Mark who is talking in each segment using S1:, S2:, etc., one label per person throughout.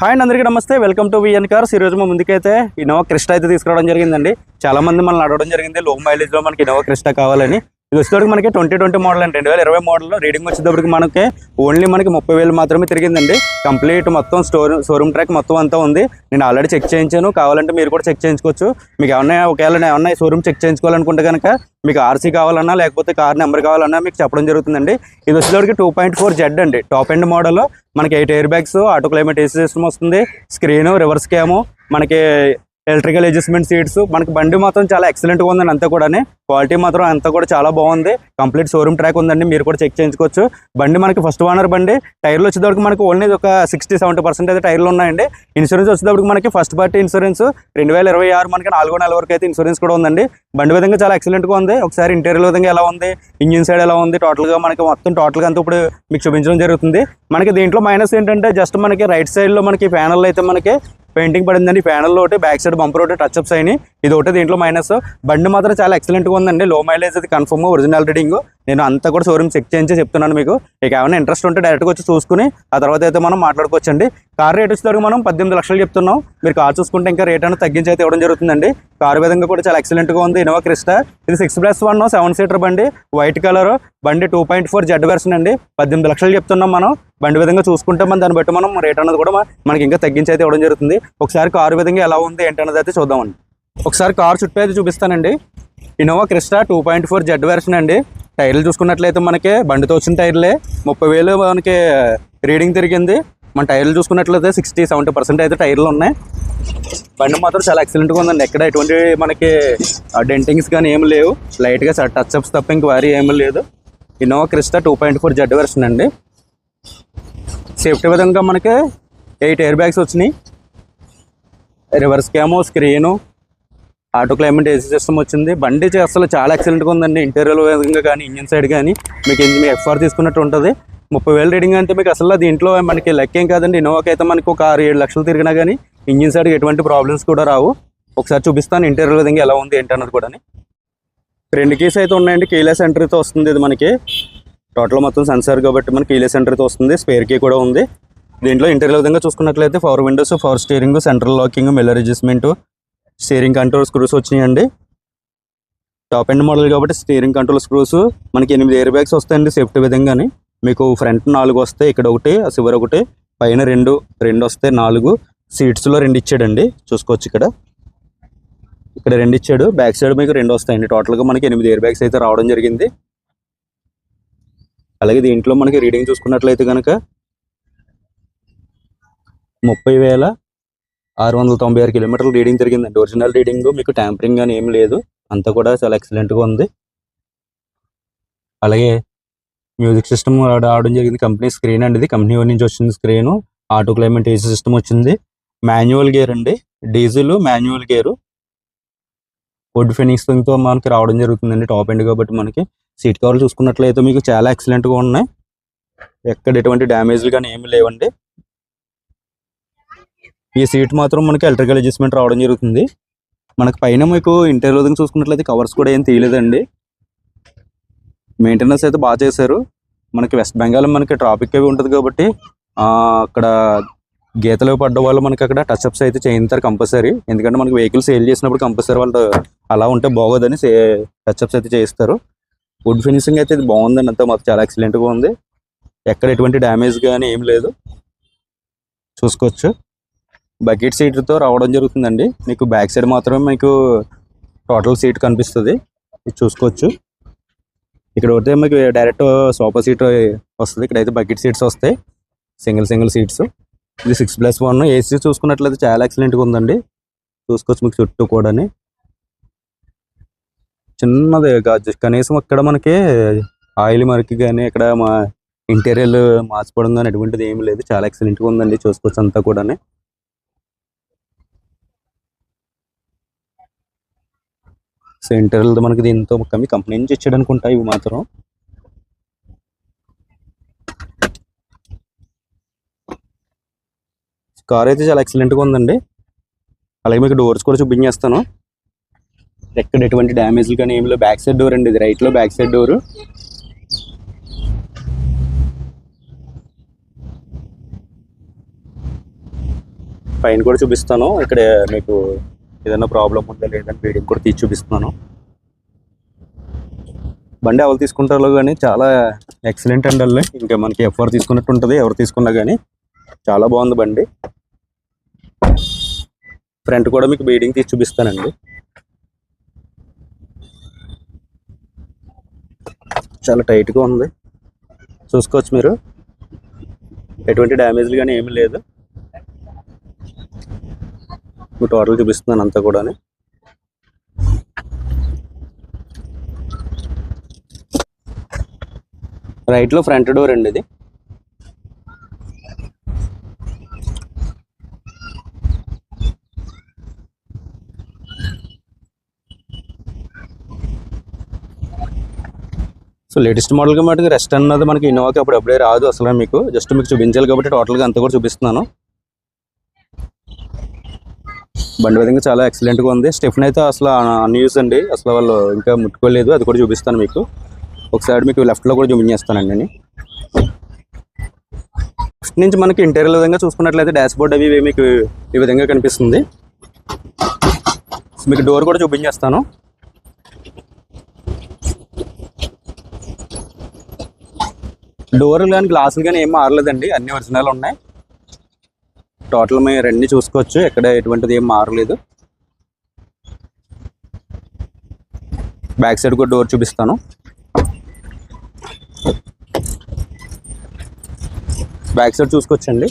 S1: Hi అండి అందరికీ నమస్తే. Welcome to VN cars. ఈ రోజు మా ముందుకైతే ఇన్నోవా క్రిస్టా అయితే తీసుకురావడం జరిగిందండి. చాలా మంది మనల్ని అడగడం జరిగింది లో మైలేజ్లో మనకి ఇన్నోవా క్రిస్టా కావాలని. ఇది వచ్చేటప్పటికి మనకి ట్వంటీ ట్వంటీ మోడల్ అండి. రెండు వేల ఇరవై మోడల్లో రీడింగ్ వచ్చేటప్పటికి మనకి ఓన్లీ మనకి ముప్పై వేలు మాత్రమే తిరిగిందండి. కంప్లీట్ మొత్తం స్టోర్ షోరూమ్ ట్రాక్ మొత్తం అంతా ఉంది. నేను ఆల్రెడీ చెక్ చేయించాను. కావాలంటే మీరు కూడా చెక్ చేయించుకోవచ్చు. మీకు ఏమన్నా ఒకవేళ ఏమన్నా షోరూమ్ చెక్ చేయించుకోవాలనుకుంటే కనుక మీకు ఆర్సీ కావాలన్నా లేకపోతే కార్ నెంబర్ కావాలన్నా మీకు చెప్పడం జరుగుతుందండి. ఇది వచ్చేటప్పటికి టూ పాయింట్ ఫోర్ జెడ్ అండి. టాప్ ఎండ్ మోడల్లో మనకి eight air bags auto climate AC system వస్తుంది. స్క్రీన్ రివర్స్ క్యాము మనకి ఎలక్ట్రికల్ అడ్జస్ట్మెంట్ సీట్స్ మనకి బండి మాత్రం చాలా ఎక్సలెంట్గా ఉందండి అంతా కూడా క్వాలిటీ మాత్రం అంతా కూడా చాలా బాగుంది. కంప్లీట్ షోరూమ్ ట్రాక్ ఉందండి. మీరు కూడా చెక్ చేయించుకోవచ్చు. బండి మనకి ఫస్ట్ ఓనర్ బండి. టైర్లు వచ్చేటప్పటికి మనకి ఓన్లీ ఒక సిక్స్టీ సెవెంటీ పర్సెంట్ అయితే టైర్లు ఉన్నాయండి. ఇన్సూరెన్స్ వచ్చేటప్పటికి మనకి ఫస్ట్ పార్టీ ఇన్సూరెన్స్ రెండు వేల ఇరవై ఆరు మనకి నాలుగో నెల వరకు అయితే ఇన్సూరెన్స్ కూడా ఉందండి. బండి విధంగా చాలా ఎక్సలెంట్గా ఉంది. ఒకసారి ఇంటీరియర్ విధంగా ఎలా ఉంది? ఇంజిన్ సైడ్ ఎలా ఉంది? టోటల్గా మనకి మొత్తం టోటల్గా అంతా ఇప్పుడు మీకు చూపించడం జరుగుతుంది. మనకి దీంట్లో మైనస్ ఏంటంటే జస్ట్ మనకి రైట్ సైడ్లో మనకి ప్యానల్ అయితే మనకి పెయింటింగ్ పడిందండి. ప్యానల్ ఒకటి బ్యాక్ సైడ్ బంపర్ ఒకటి టచ్ అప్స్ అయినాయి. ఇది ఒకటి దీంట్లో మైనస్ బండి మాత్రం చాలా ఎక్సలెంట్గా ఉందండి. లో మైలేజ్ అది కన్ఫర్మ్ ఒరిజినల్ రీడింగ్ నేను అంతా కూడా షోరూమ్ చెక్ చేయించి చెప్తున్నాను మీకు. మీకు ఏమైనా ఇంట్రెస్ట్ ఉంటే డైరెక్ట్గా వచ్చి చూసుకుని ఆ తర్వాత అయితే మనం మాట్లాడుకోవచ్చండి. కార్ రేట్ వచ్చేసరికి మనం పద్దెనిమిది లక్షలు చెప్తున్నాం. మీరు కార్ చూసుకుంటే ఇంకా రేట్ అనేది తగ్గించి అయితే ఇవ్వడం జరుగుతుందండి. కార్ విధంగా కూడా చాలా ఎక్సలెంట్గా ఉంది. ఇనోవా క్రిస్టా ఇది six plus one seven seater బండి. వైట్ కలర్ బండి two point four Z version అండి. పద్దెనిమిది లక్షలు చెప్తున్నాం మనం. బండి విధంగా చూసుకుంటే మనం దాన్ని బట్టి మనం రేట్ అనేది కూడా మనకి ఇంకా తగ్గించి అయితే ఇవ్వడం జరుగుతుంది. ఒకసారి కారు విధంగా ఎలా ఉంది ఏంటన్నది అయితే చూద్దామండి. ఒకసారి కార్ చుట్టూ అయితే చూపిస్తానండి. Innova Crysta two point four Z version అండి. టైర్లు చూసుకున్నట్లయితే మనకి బండితో వచ్చిన టైర్లే ముప్పై వేలు మనకి రీడింగ్ తిరిగింది. మన టైర్లు చూసుకున్నట్లయితే సిక్స్టీ సెవెంటీ పర్సెంట్ అయితే టైర్లు ఉన్నాయి. బండి మాత్రం చాలా ఎక్సలెంట్గా ఉందండి. ఎక్కడ ఎటువంటి మనకి డెంటింగ్స్ కానీ ఏమి లేవు. లైట్గా టచ్ అప్స్ తప్ప ఇంక వారి ఏమీ లేదు. Innova Crysta two point four Z version అండి. సేఫ్టీ విధంగా మనకి ఎయిట్ ఎయిర్ బ్యాగ్స్ వచ్చినాయి. Reverse cam screen auto climate AC system వచ్చింది. బండి అసలు చాలా ఎక్సలెంట్గా ఉందండి. ఇంటీరియర్ విధంగా కానీ ఇంజిన్ సైడ్ కానీ మీకు ఇంజిన్ ఎఫ్ఆర్ తీసుకున్నట్టు ఉంటుంది. ముప్పై వేలు రీడింగ్ అంటే మీకు అసలు దీంట్లో మనకి లెక్కేం కాదండి. ఇన్నోవాకి అయితే మనకు ఒక ఆరు ఏడు లక్షలు తిరిగినా కానీ ఇంజిన్ సైడ్కి ఎటువంటి ప్రాబ్లమ్స్ కూడా రావు. ఒకసారి చూపిస్తాను ఇంటీరియర్ విధంగా ఎలా ఉంది ఏంటన్నది కూడా రెండు కీస్ అయితే ఉన్నాయండి. కీలెస్ ఎంట్రీతో వస్తుంది ఇది మనకి. టోటల్ మొత్తం సెన్సార్ కాబట్టి మనకి కీలెస్ ఎంట్రీతో వస్తుంది. స్పేర్ కీ కూడా ఉంది. దీంట్లో ఇంటీరియర్ విధంగా చూసుకున్నట్లయితే four windows four steering central locking mirror adjustment steering control screws వచ్చినాయండి. టాప్ ఎండ్ మోడల్ కాబట్టి స్టీరింగ్ కంట్రోల్ స్క్రూస్. మనకి ఎనిమిది ఎయిర్ బ్యాగ్స్ వస్తాయండి సేఫ్టీ విధంగానే. మీకు ఫ్రంట్ నాలుగు వస్తాయి ఇక్కడ ఒకటి ఆ ఒకటి పైన రెండు రెండు వస్తాయి నాలుగు. సీట్స్లో రెండు ఇచ్చాడండి. చూసుకోవచ్చు ఇక్కడ. ఇక్కడ రెండు ఇచ్చాడు. బ్యాక్ సైడ్ మీకు రెండు వస్తాయండి. టోటల్గా మనకి ఎనిమిది ఎయిర్ బ్యాగ్స్ అయితే రావడం జరిగింది. అలాగే దీంట్లో మనకి రీడింగ్ చూసుకున్నట్లయితే కనుక ముప్పై వేల ఆరు వందల తొంభై ఆరు కిలోమీటర్లు రీడింగ్ తిరిగిందండి ఒరిజినల్ రీడింగ్ మీకు ట్యాంపరింగ్ అని ఏం లేదు. అంతా కూడా చాలా ఎక్సలెంట్గా ఉంది. అలాగే మ్యూజిక్ సిస్టమ్ రావడం జరిగింది. కంపెనీ స్క్రీన్ అండి ఇది. కంపెనీ నుంచి వచ్చింది screen. Auto climate AC system వచ్చింది. మాన్యువల్ గేర్ అండి. Diesel manual gear. వుడ్ ఫినిషింగ్తో మనకి రావడం జరుగుతుందండి. టాప్ ఎండ్ కాబట్టి మనకి సీట్ కవర్లు చూసుకున్నట్లయితే మీకు చాలా ఎక్సలెంట్గా ఉన్నాయి. ఎక్కడ ఎటువంటి డ్యామేజ్లు కానీ ఏమి లేవండి. ఈ సీట్ మాత్రం మనకి ఎలక్ట్రికల్ అడ్జస్ట్మెంట్ రావడం జరుగుతుంది. మనకి పైన మీకు ఇంటీరియర్ చూసుకున్నట్లయితే కవర్స్ కూడా ఏం తీయలేదండి. మెయింటెనెన్స్ అయితే బాగా చేశారు. మనకి వెస్ట్ బెంగాల్ మనకి ట్రాఫిక్ అవి ఉంటుంది కాబట్టి అక్కడ గీతలు పడ్డ వాళ్ళు మనకి అక్కడ టచ్అప్స్ అయితే చేయించారు కంపల్సరీ ఎందుకంటే మనకి వెహికల్ సేల్ చేసినప్పుడు కంపల్సరీ వాళ్ళు అలా ఉంటే బాగోదని టచ్ అప్స్ అయితే చేయిస్తారు. వుడ్ ఫినిషింగ్ అయితే ఇది బాగుందండి. అంతా మాకు చాలా ఎక్సలెంట్గా ఉంది. ఎక్కడ ఎటువంటి డ్యామేజ్ కానీ ఏం లేదు. చూసుకోవచ్చు. బకెట్ సీట్తో రావడం జరుగుతుందండి. మీకు బ్యాక్ సైడ్ మాత్రమే మీకు టోటల్ సీట్ కనిపిస్తుంది. ఇది చూసుకోవచ్చు. ఇక్కడ పోతే మీకు డైరెక్ట్ సోఫా సీట్ వస్తుంది. ఇక్కడైతే బకెట్ సీట్స్ వస్తాయి. Single single seats. ఇది సిక్స్ ప్లస్ వన్. ఏసీ చూసుకున్నట్లయితే చాలా ఎక్సలెంట్గా ఉందండి. చూసుకోవచ్చు మీకు చుట్టూ కూడాని. చిన్నది కనీసం అక్కడ మనకి ఆయిల్ మరికి కానీ ఇక్కడ మా ఇంటీరియర్ మార్చుకోవడం కానీ అటువంటిది ఏమి లేదు. చాలా ఎక్సలెంట్గా ఉందండి. చూసుకోవచ్చు అంతా కూడా సో ఇంటీరియర్ మనకి దీంతో కమ్మి కంపెనీ నుంచి ఇచ్చాడు అనుకుంటా ఇవి మాత్రం. కార్ అయితే చాలా ఎక్సలెంట్గా ఉందండి. అలాగే మీకు డోర్స్ కూడా చూపించేస్తాను. ఎక్కడ ఎటువంటి డ్యామేజ్లు కానీ ఏమి బ్యాక్ సైడ్ డోర్ అండి ఇది. రైట్లో బ్యాక్ సైడ్ డోరు పైన కూడా చూపిస్తాను. ఇక్కడ మీకు ఏదైనా ప్రాబ్లం ఉందా లేదని వీడియో కూడా తీసి చూపిస్తున్నాను. బండి ఎవరు తీసుకుంటారో కానీ చాలా ఎక్సలెంట్ అండి అల్లే ఇంకా మనకి ఎఫ్ఆర్ తీసుకున్నట్టు ఉంటుంది ఎవరు తీసుకున్నా కానీ చాలా బాగుంది బండి. ఫ్రంట్ కూడా మీకు బీడింగ్ తీసి చూపిస్తానండి. చాలా టైట్గా ఉంది. చూసుకోవచ్చు మీరు. ఎటువంటి డ్యామేజ్లు కానీ ఏమీ లేదు. మీకు టోటల్ చూపిస్తున్నాను అంతా కూడా రైట్లో ఫ్రంట్ డోర్ అండి ఇది. సో లేటెస్ట్ మోడల్గా మటుకు రెస్ట్ అన్నది మనకి ఇన్నోవాకి అప్పుడు అప్పుడే రాదు అసలు మీకు. జస్ట్ మీకు చూపించాలి కాబట్టి టోటల్గా అంతా కూడా చూపిస్తున్నాను. బండి విధంగా చాలా ఎక్సలెంట్గా ఉంది. స్టెఫ్న్ అయితే అసలు అన్యూస్ అండి. అసలు వాళ్ళు ఇంకా ముట్టుకోలేదు. అది కూడా చూపిస్తాను మీకు. ఒకసారి మీకు లెఫ్ట్లో కూడా చూపించేస్తానండి నేను. లెఫ్ట్ నుంచి మనకి ఇంటీరియర్ విధంగా చూసుకున్నట్లయితే డాష్ బోర్డ్ అవి మీకు ఈ విధంగా కనిపిస్తుంది. మీకు డోర్ కూడా చూపించేస్తాను. డోర్లు కానీ గ్లాసులు కానీ ఏం మారలేదండి. అన్ని ఒరిజినల్ ఉన్నాయి. టోటల్ మీరు అన్ని చూసుకోవచ్చు. ఎక్కడ ఎటువంటిది ఏం మారలేదు. బ్యాక్ సైడ్ కూడా డోర్ చూపిస్తాను. బ్యాక్ సైడ్ చూసుకోవచ్చండి.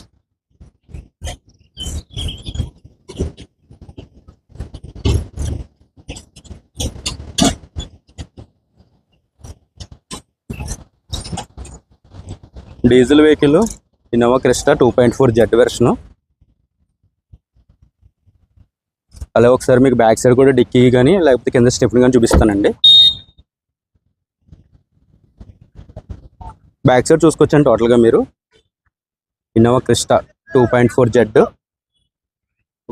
S1: Diesel vehicle Innova Crysta two point four Z version. అలాగే ఒకసారి మీకు బ్యాక్ సైడ్ కూడా డిక్కీ కానీ లేకపోతే కింద స్టెఫ్ని కానీ చూపిస్తానండి. బ్యాక్ సైడ్ చూసుకోవచ్చండి టోటల్గా మీరు. Innova Crysta two point four Z.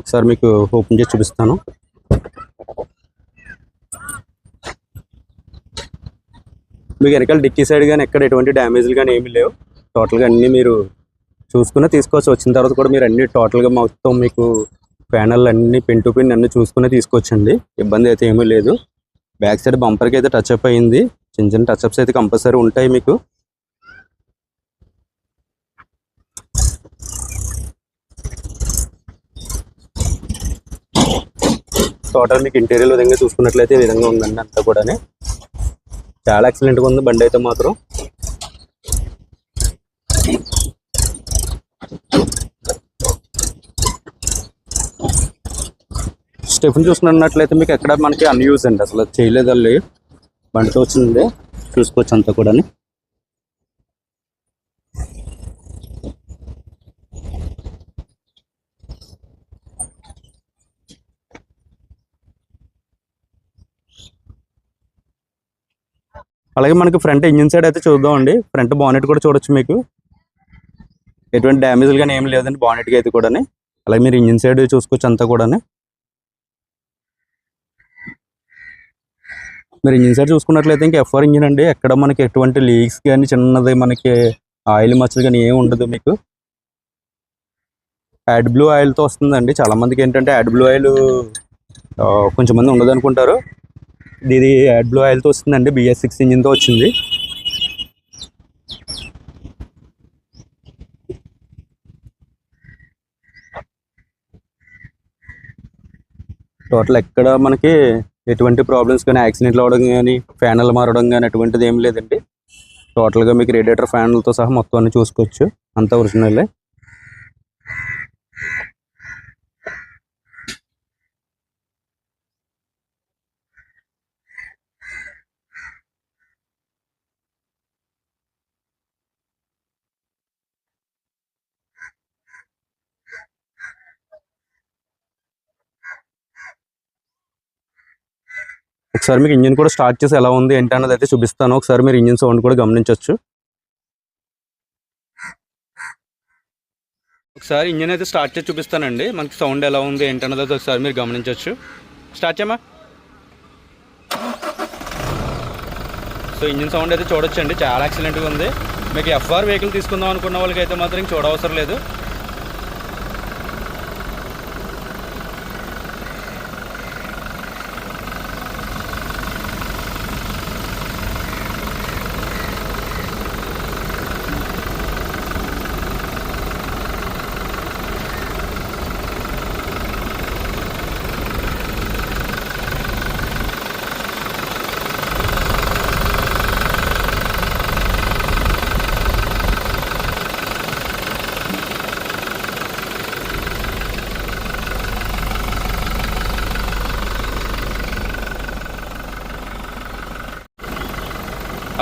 S1: ఒకసారి మీకు ఓపెన్ చేసి చూపిస్తాను. మీకు వెనకాల డిక్కీ సైడ్ కానీ ఎక్కడ ఎటువంటి డ్యామేజ్లు కానీ ఏమీ లేవు. టోటల్గా అన్నీ మీరు చూసుకుని తీసుకోవచ్చు. వచ్చిన తర్వాత కూడా మీరు అన్ని టోటల్గా మొత్తం మీకు ప్యానల్ అన్ని పిన్ టు పిన్ అన్ని చూసుకునే తీసుకొచ్చండి. ఇబ్బంది అయితే ఏమీ లేదు. బ్యాక్ సైడ్ బంపర్కి అయితే టచ్ అప్ అయింది. చిన్న చిన్న టచ్ అప్స్ అయితే కంపల్సరీ ఉంటాయి మీకు. టోటల్ మీకు ఇంటీరియర్ విధంగా చూసుకున్నట్లయితే ఈ విధంగా ఉందండి అంతా కూడా చాలా ఎక్సలెంట్గా ఉంది బండి అయితే మాత్రం. స్టెఫిన్ చూసుకున్నట్లయితే మీకు ఎక్కడ మనకి అన్యూజ్ అండి. అసలు చేయలేదు బండితో వచ్చింది. చూసుకోవచ్చు అంతా కూడా అలాగే మనకి ఫ్రంట్ ఇంజిన్ సైడ్ అయితే చూద్దామండి. ఫ్రంట్ బానెట్ కూడా చూడొచ్చు మీకు. ఎటువంటి డ్యామేజ్లు కానీ ఏం లేదండి. బానెట్కి అయితే కూడా అలాగే మీరు ఇంజిన్ సైడ్ చూసుకోవచ్చు అంతా కూడా మీరు ఇంజిన్ సైడ్ చూసుకున్నట్లయితే ఇంకా ఎఫ్ఆర్ ఇంజిన్ అండి. ఎక్కడ మనకి ఎటువంటి లీక్స్ కానీ చిన్నది మనకి ఆయిల్ మచ్చలు కానీ ఏమి ఉండదు మీకు. యాడ్ బ్లూ ఆయిల్తో వస్తుందండి. చాలా మందికి ఏంటంటే యాడ్ బ్లూ ఆయిల్ కొంచెం మంది ఉండదు అనుకుంటారు. ఇది యాడ్ బ్లూ ఆయిల్తో వస్తుందండి. బిఎస్ సిక్స్ ఇంజిన్తో వచ్చింది. టోటల్ ఎక్కడ మనకి ఎటువంటి ప్రాబ్లమ్స్ కానీ యాక్సిడెంట్లు అవ్వడం కానీ ఫ్యాన్లు మారడం కానీ అటువంటిది ఏం లేదండి. టోటల్గా మీకు రేడియేటర్ ఫ్యాన్లతో సహా మొత్తం అన్ని చూసుకోవచ్చు. అంతా ఒరిజినల్లే ఒకసారి మీకు ఇంజిన్ కూడా స్టార్ట్ చేసి ఎలా ఉంది ఏంటి అన్నది అయితే చూపిస్తాను. ఒకసారి మీరు ఇంజిన్ సౌండ్ కూడా గమనించవచ్చు ఒకసారి ఇంజిన్ అయితే స్టార్ట్ చేసి చూపిస్తానండి. మనకి సౌండ్ ఎలా ఉంది ఏంటి అన్నది అయితే ఒకసారి మీరు గమనించవచ్చు స్టార్ట్ చేయమా సో ఇంజిన్ సౌండ్ అయితే చూడొచ్చండి. చాలా ఎక్సలెంట్గా ఉంది. మీకు ఎఫ్ఆర్ వెహికల్ తీసుకుందాం అనుకున్న వాళ్ళకి అయితే మాత్రం చూడవసరం లేదు.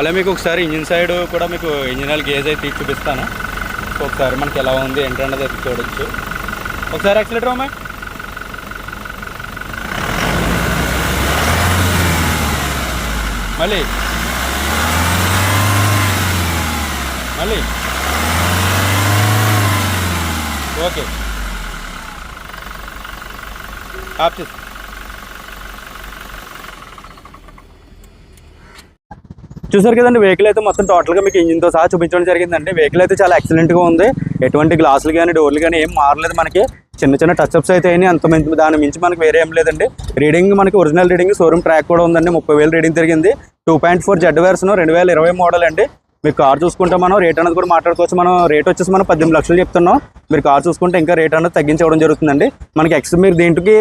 S1: అలా మీకు ఒకసారి ఇంజిన్ సైడ్ కూడా మీకు ఇంజిన్ గేజ్ అయితే చూపిస్తాను. సో ఒకసారి మనకి ఎలా ఉంది ఏంటన్నది అయితే చూడొచ్చు. ఒకసారి యాక్సిలేటర్ అమ్మా మళ్ళీ. మళ్ళీ. ఓకే. ఆప్ చేస్తాను చూసారు కదండి వెహికల్ అయితే మొత్తం టోటల్గా మీకు ఇంజిన్తో సహా చూపించడం జరిగిందండి. వెహికల్ అయితే చాలా ఎక్సలెంట్గా ఉంది. ఎటువంటి గ్లాసులు కానీ డోర్లు కానీ ఏం మారలేదు మనకి. చిన్న చిన్న టచ్అప్స్ అయితే అయినాయి. అంత మించి దాని మించి మనకి వేరే ఏం లేదండి. రీడింగ్ మనకి ఒరిజినల్ రీడింగ్ షోరూమ్ ట్రాక్ కూడా ఉందండి. ముప్పై వేలు రీడింగ్ తిరిగింది. Two point four Z version రెండు వేల ఇరవై మోడల్ అండి. మీకు కార్ చూసుకుంటే మనం రేట్ అనేది కూడా మాట్లాడుకోవచ్చు. మనం రేట్ వచ్చేసి మనం పద్దెనిమిది లక్షలు చెప్తున్నాం. మీరు కార్ చూసుకుంటే ఇంకా రేట్ అనేది తగ్గించడం జరుగుతుందండి. మనకి ఎక్స్ మీరు దీంట్కి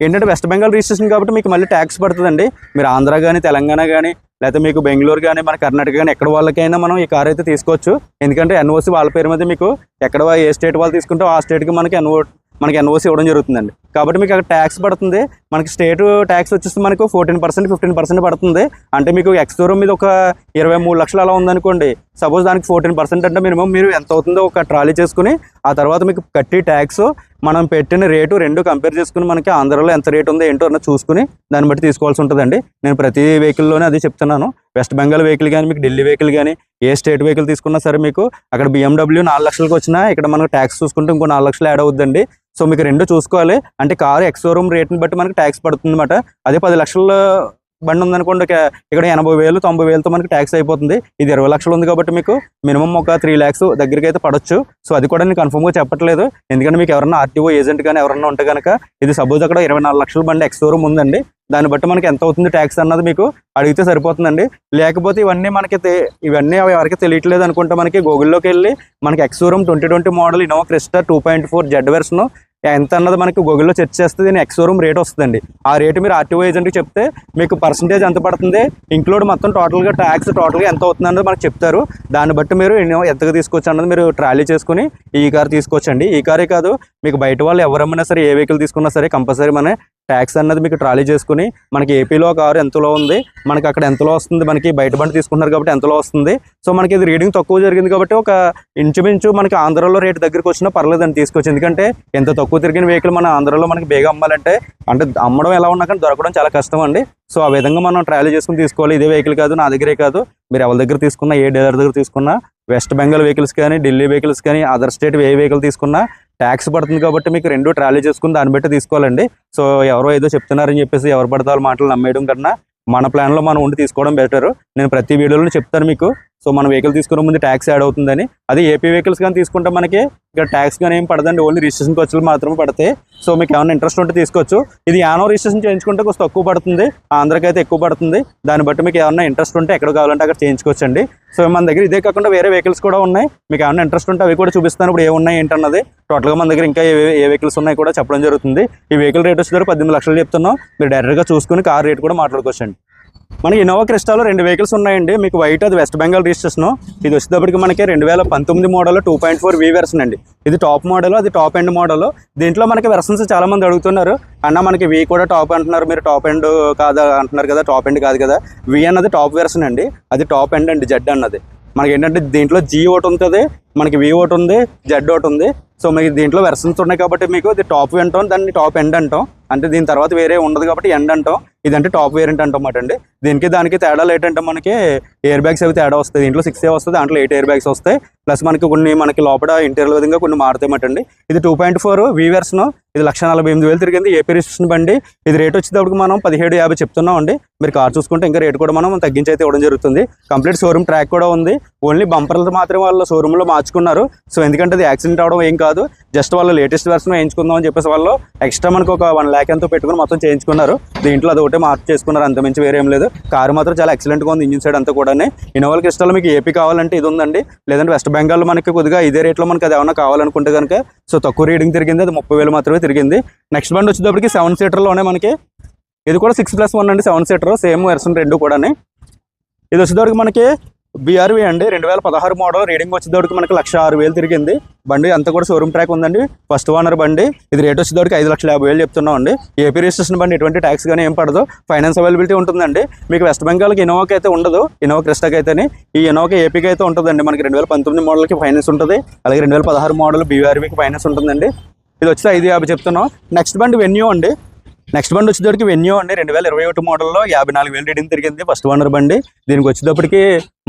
S1: ఏంటంటే వెస్ట్ బెంగాల్ రిజిస్ట్రేషన్ కాబట్టి మీకు మళ్ళీ ట్యాక్స్ పడుతుందండి. మీరు ఆంధ్ర కానీ తెలంగాణ కానీ లేకపోతే మీకు బెంగళూరు కానీ మన కర్ణాటక కానీ ఎక్కడ వాళ్ళకైనా మనం ఈ కార్ అయితే తీసుకోవచ్చు. ఎందుకంటే ఎన్ఓసి వాళ్ళ పేరు మీద మీకు ఎక్కడ ఏ స్టేట్ వాళ్ళు తీసుకుంటే ఆ స్టేట్కి మనకి ఎన్ఓ మనకి ఎన్ఓసి ఇవ్వడం జరుగుతుందండి. కాబట్టి మీకు అక్కడ ట్యాక్స్ పడుతుంది. మనకి స్టేట్ ట్యాక్స్ వచ్చేసి మనకు ఫోర్టీన్ పర్సెంట్ ఫిఫ్టీన్ పర్సెంట్ పడుతుంది. అంటే మీకు ఎక్స్ దూరం మీద ఒక ఇరవై మూడు లక్షలు అలా ఉందనుకోండి సపోజ్ దానికి ఫోర్టీన్ పర్సెంట్ అంటే మినిమం మీరు ఎంత అవుతుందో ఒక ట్రాలీ చేసుకుని ఆ తర్వాత మీకు కట్టి ట్యాక్స్ మనం పెట్టిన రేటు రెండు కంపేర్ చేసుకుని మనకి ఆంధ్రాలో ఎంత రేట్ ఉందో ఏంటో అన్నది చూసుకుని దాన్ని బట్టి తీసుకోవాల్సి ఉంటుందండి. నేను ప్రతి వెహికల్లోనే అది చెప్తున్నాను. వెస్ట్ బెంగాల్ వెహికల్ కానీ మీకు ఢిల్లీ వెహికల్ కానీ ఏ స్టేట్ వెహికల్ తీసుకున్నా సరే మీకు అక్కడ బిఎండబ్ల్యూ నాలుగు లక్షలకు వచ్చినా ఇక్కడ మనకు ట్యాక్స్ చూసుకుంటే ఇంకో నాలుగు లక్షలు యాడ్ అవుద్దండి. సో మీకు రెండు చూసుకోవాలి. అంటే కారు ఎక్స్ షోరూమ్ రేట్ని బట్టి మనకి ట్యాక్స్ పడుతుంది అనమాట అదే పది లక్షల బండి ఉందనుకోండి ఇక్కడ ఎనభై వేలు తొంభై వేలతో మనకి ట్యాక్స్ అయిపోతుంది. ఇది ఇరవై లక్షలు ఉంది కాబట్టి మీకు మినిమం ఒక త్రీ ల్యాక్స్ దగ్గరికి అయితే పడొచ్చు. సో అది కూడా నేను కన్ఫర్మ్గా చెప్పట్లేదు. ఎందుకంటే మీకు ఎవరన్నా ఆర్టీఓ ఏజెంట్ కానీ ఎవరన్నా ఉంటే కనుక ఇది సపోజ్ అక్కడ ఇరవై నాలుగు లక్షల బండి ఎక్స్ షోరూమ్ ఉందండి. దాన్ని బట్టి మనకి ఎంత అవుతుంది ట్యాక్స్ అన్నది మీకు అడిగితే సరిపోతుందండి. లేకపోతే ఇవన్నీ మనకి ఇవన్నీ ఎవరికి తెలియట్లేదు అనుకుంటే మనకి గూగుల్లోకి వెళ్ళి మనకి ex showroom twenty twenty model Innova Crysta two point four Z version ఎంత అన్నది మనకి గూగుల్లో సెర్చ్ చేస్తే దీని ఎక్స్ షోరూమ్ రేట్ వస్తుందండి. ఆ రేటు మీరు ఆర్టీఓ ఏజెంట్కి చెప్తే మీకు పర్సంటేజ్ ఎంత పడుతుంది ఇంక్లూడ్ మొత్తం టోటల్గా ట్యాక్స్ టోటల్గా ఎంత అవుతుంది అన్నది మనకు చెప్తారు. దాన్ని బట్టి మీరు ఎన్నో- ఎంతగా తీసుకోవచ్చు అన్నది మీరు ట్రాలీ చేసుకుని ఈ కార్ తీసుకోవచ్చండి. ఈ కారే కాదు మీకు బయట వాళ్ళు ఎవరమ్మినా సరే ఏ వెహికల్ తీసుకున్నా సరే కంపల్సరీ మన ట్యాక్స్ అన్నది మీకు ట్రాలీ చేసుకుని మనకి ఏపీలో కారు ఎంతలో ఉంది మనకి అక్కడ ఎంతలో వస్తుంది మనకి బయట బండి తీసుకుంటున్నారు కాబట్టి ఎంతలో వస్తుంది. సో మనకి ఇది రీడింగ్ తక్కువ జరిగింది కాబట్టి ఒక ఇంచుమించు మనకి ఆంధ్రాలో రేటు దగ్గరికి వచ్చినా పర్లేదని తీసుకొచ్చి. ఎందుకంటే ఎంత తక్కువ తిరిగిన వెహికల్ మన ఆంధ్రాలో మనకి బేగా అమ్మాలంటే అంటే అమ్మడం ఎలా ఉన్నా కానీ దొరకడం చాలా కష్టం అండి. సో ఆ విధంగా మనం ట్రావెల్ చేసుకుని తీసుకోవాలి. ఇదే వెహికల్ కాదు నా దగ్గరే కాదు. మీరు ఎవరి దగ్గర తీసుకున్నా ఏ డీలర్ దగ్గర తీసుకున్నా వెస్ట్ బెంగాల్ వెహికల్స్ కానీ ఢిల్లీ వెహికల్స్ కానీ అదర్ స్టేట్ ఏ వెహికల్ తీసుకున్నా ట్యాక్స్ పడుతుంది కాబట్టి మీకు రెండు ట్రాలీ చేసుకుని దాన్ని బట్టి తీసుకోవాలండి. సో ఎవరో ఏదో చెప్తున్నారని చెప్పేసి ఎవరు పడితే మాటలు నమ్మేయడం కన్నా మన ప్లాన్లో మనం ఉండి తీసుకోవడం బెటర్ నేను ప్రతి వీడియోలో చెప్తాను మీకు. సో మన వెహికల్ తీసుకునే ముందు ట్యాక్స్ యాడ్ అవుతుందని. అది ఏపీ వెహికల్స్ కానీ తీసుకుంటే మనకి ఇక్కడ ట్యాక్స్ కానీ ఏం పడదండి. ఓన్లీ రిజిస్ట్రేషన్ ఖర్చులు మాత్రమే పడతాయి. సో మీకు ఏమైనా ఇంట్రెస్ట్ ఉంటే తీసుకోవచ్చు. ఇది యానో రిజిస్ట్రేషన్ చేయించుకుంటే కొంచెం తక్కువ పడుతుంది. ఆంధ్రకైతే అయితే ఎక్కువ పడుతుంది. దాన్ని బట్టి మీకు ఏమైనా ఇంట్రెస్ట్ ఉంటే ఎక్కడ కావాలంటే అక్కడ చేయించుకోవచ్చు అండి సో మన దగ్గర ఇదే కాకుండా వేరే వెహికల్స్ కూడా ఉన్నాయి. మీకు ఏమైనా ఇంట్రెస్ట్ ఉంటే అవి కూడా చూపిస్తాను. ఇప్పుడు ఏ ఉన్నాయి ఏంటన్నది టోటల్గా మన దగ్గర ఇంకా ఏ ఏ వెహికల్స్ ఉన్నాయి కూడా చెప్పడం జరుగుతుంది. ఈ వెహికల్ రేట్ వచ్చేసరికి పద్దెనిమిది లక్షలు చెప్తున్నాం. మీరు డైరెక్ట్గా చూసుకుని కార్ రేట్ కూడా మాట్లాడుకోవచ్చండి. మనకి ఇన్నోవా క్రిస్టాలో రెండు వెహికల్స్ ఉన్నాయండి. మీకు వైట్ అది వెస్ట్ బెంగాల్ రిజిస్ట్రేషన్ ఇది వచ్చేటప్పటికి మనకి రెండు వేల పంతొమ్మిది model two point four V version అండి. ఇది టాప్ మోడల్ అది టాప్ ఎండ్ మోడల్ దీంట్లో మనకి వెర్షన్స్ చాలా మంది అడుగుతున్నారు. అన్న మనకి వి కూడా టాప్ అంటున్నారు. మీరు టాప్ ఎండ్ కాదా అంటున్నారు కదా? టాప్ ఎండ్ కాదు కదా? వి అన్నది టాప్ వెర్షన్ అండి. అది టాప్ ఎండ్ అండి జెడ్ అన్నది. మనకి ఏంటంటే దీంట్లో జీ ఒకటి ఉంటుంది మనకి వీ ఒకటి ఉంది జెడ్ ఒకటి ఉంది. సో మీకు దీంట్లో వెర్షన్స్ ఉన్నాయి కాబట్టి మీకు ఇది టాప్ వింటాం దాన్ని టాప్ ఎండ్ అంటాం. అంటే దీని తర్వాత వేరే ఉండదు కాబట్టి ఎండ్ అంటాం. ఇదంటే టాప్ వేరియంట్ అంటమాట అండి. దీనికి దానికి తేడాలు ఏంటంటే మనకి ఎయిర్ బ్యాగ్స్ అవి తేడా వస్తాయి. దీంట్లో సిక్స్ ఏ వస్తుంది దాంట్లో ఎయిట్ ఎయిర్ బ్యాగ్స్ వస్తాయి. ప్లస్ మనకి కొన్ని మనకి లోపల ఇంటీరియర్ విధంగా కొన్ని మారుతాయన్నమాట అండి. ఇది టూ పాయింట్ ఫోర్ వీవర్స్ను ఇది లక్ష నలభై ఎనిమిది వేలు తిరిగింది ఏపీ రిజిస్ట్రేషన్ బండి. ఇది రేట్ వచ్చేటప్పుడు మనం పదిహేడు యాభై చెప్తున్నాం అండి. మీరు కార్ చూసుకుంటే ఇంకా రేట్ కూడా మనం తగ్గించి అయితే ఇవ్వడం జరుగుతుంది. కంప్లీట్ షోరూమ్ ట్రాక్ కూడా ఉంది. ఓన్లీ బంపర్లతో మాత్రమే వాళ్ళు షోరూంలో మార్చుకున్నారు. సో ఎందుకంటే అది యాక్సిడెంట్ అవడం ఏం కాదు. జస్ట్ వాళ్ళు లేటెస్ట్ వెర్షన్ వేయించుకుందాం అని చెప్పేసి వాళ్ళు ఎక్స్ట్రా మనకు ఒక వన్ ల్యాక్ ఎంతో పెట్టుకుని మొత్తం చేయించుకున్నారు. దీంట్లో అది ఒకటే మార్పు చేసుకున్నారు అంత మించి వేరే లేదు. కారు మాత్రం చాలా ఎక్సలెంట్గా ఉంది ఇంజిన్ సైడ్ అంతా కూడా ఇన్నోవా క్రిస్టల్ మీకు ఏపీ కావాలంటే ఇది ఉందండి. లేదంటే వెస్ట్ బెంగాల్ మనకి కొద్దిగా ఇదే రేట్లో మనకి అది ఏమైనా కావాలనుకుంటే కనుక సో తక్కువ రీడింగ్ తిరిగింది అది ముప్పై వేలు మాత్రమే తిరిగింది. నెక్స్ట్ బండి వచ్చేటప్పటికి సెవెన్ సీటర్లోనే మనకి ఇది కూడా సిక్స్ ప్లస్ వన్ అండి సెవెన్ సీటర్ సేమ్ వెర్షన్ రెండు కూడా ఇది వచ్చేటప్పటికి మనకి బీఆర్వి అండి. రెండు వేల పదహారు మోడల్ రీడింగ్ వచ్చేదోడికి మనకి లక్ష ఆరు వేలు తిరిగింది. బండి అంతా కూడా షోరూమ్ ట్రాక్ ఉందండి. ఫస్ట్ ఓనర్ బండి. ఇది రేట్ వచ్చేదోడికి ఐదు లక్షల యాభై వేలు చెప్తున్నాం అండి ఏపీ రిజిస్ట్రేషన్ బండి ఎటువంటి ట్యాక్స్ కానీ ఏం పడదు. ఫైనాన్స్ అవైలబిలిటీ ఉంటుందండి. మీకు వెస్ట్ బెంగాల్కి ఇనోవాకి అయితే ఉండదు. ఇన్నోవా క్రిస్టాకి అయితేనే. ఈ ఇనోవాకి ఏపీకి అయితే ఉంటుందండి. మనకి రెండు వేల పంతొమ్మిది మోడల్కి ఫైనాన్స్ ఉంటుంది. అలాగే రెండు వేల పదహారు మోడల్ బీఆర్వీకి ఫైనాన్స్ ఉంటుందండి. ఇది వచ్చి ఐదు యాభై చెప్తున్నాం. నెక్స్ట్ బండి వెన్యూ అండి. నెక్స్ట్ బండి వచ్చేటప్పటికి వెన్యూ అండి. రెండు వేల ఇరవై ఒకటి మోడల్లో యాభై నాలుగు వేలు రీడింగ్ తిరిగింది. ఫస్ట్ ఓనర్ బండి. దీనికి వచ్చేటప్పటికి